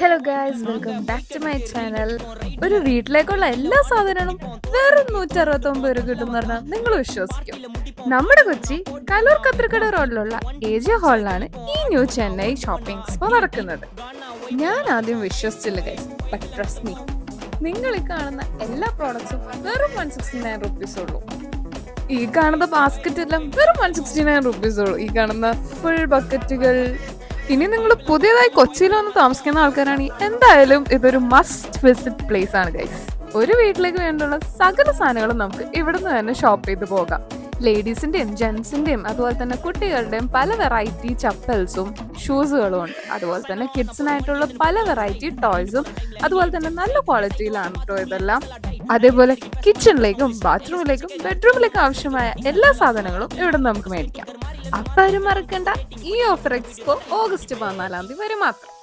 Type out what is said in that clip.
Hello guys welcome back to my channel ഒരു വീട്ടിലേക്കുള്ള എല്ലാ സാധനങ്ങളും വെറും നൂറ്റി അറുപത്തി ഒമ്പത് രൂപ കിട്ടും പറഞ്ഞാൽ നിങ്ങൾ വിശ്വസിക്കും. നമ്മുടെ കൊച്ചി കലൂർ കത്രിക്കട റോഡിലുള്ള ഏജിയ ഹാളിലാണ് ഈ ന്യൂ ചെന്നൈ ഷോപ്പിംഗ് എക്സ്പോ നടക്കുന്നത്. ഞാൻ ആദ്യം വിശ്വസിച്ചില്ല ഗൈസ് ബട്ട് ട്രസ്റ്റ് മീ നിങ്ങൾ ഈ കാണുന്ന എല്ലാ പ്രോഡക്ട്സും വെറും വൺ സിക്സ്റ്റി നയൻ റുപ്പീസ് ഉള്ളൂ. ഈ കാണുന്ന ബാസ്ക്കറ്റ് എല്ലാം വെറും വൺ സിക്സ്റ്റി നയൻ റുപ്പീസ് ഉള്ളൂ. ഈ കാണുന്ന ഫുൾ ബക്കറ്റുകൾ ഇനി നിങ്ങൾ പുതിയതായി കൊച്ചിയിൽ വന്ന് താമസിക്കുന്ന ആൾക്കാരാണെങ്കിൽ എന്തായാലും ഇതൊരു മസ്റ്റ് വിസിറ്റ് പ്ലേസ് ആണ് ഗൈസ് ഒരു വീട്ടിലേക്ക് വേണ്ടിയുള്ള സകല സാധനങ്ങളും നമുക്ക് ഇവിടുന്ന് തന്നെ ഷോപ്പ് ചെയ്ത് പോകാം. ലേഡീസിന്റെയും ജെന്റ്സിന്റെയും അതുപോലെ തന്നെ കുട്ടികളുടെയും പല വെറൈറ്റി ചപ്പൽസും ഷൂസുകളും ഉണ്ട്. അതുപോലെ തന്നെ കിഡ്സിനായിട്ടുള്ള പല വെറൈറ്റി ടോയ്സും അതുപോലെ തന്നെ നല്ല ക്വാളിറ്റിയിലാണ് കേട്ടോ ഇതെല്ലാം. അതേപോലെ കിച്ചണിലേക്കും ബാത്റൂമിലേക്കും ബെഡ്റൂമിലേക്കും ആവശ്യമായ എല്ലാ സാധനങ്ങളും ഇവിടെ നമുക്ക് മേടിക്കാം. അപ്പം അവർ മറക്കണ്ട. ഈ ഓഫർ എക്സ്പോ ഓഗസ്റ്റ് പതിനാലാം തീയതി വരെ മാത്രം.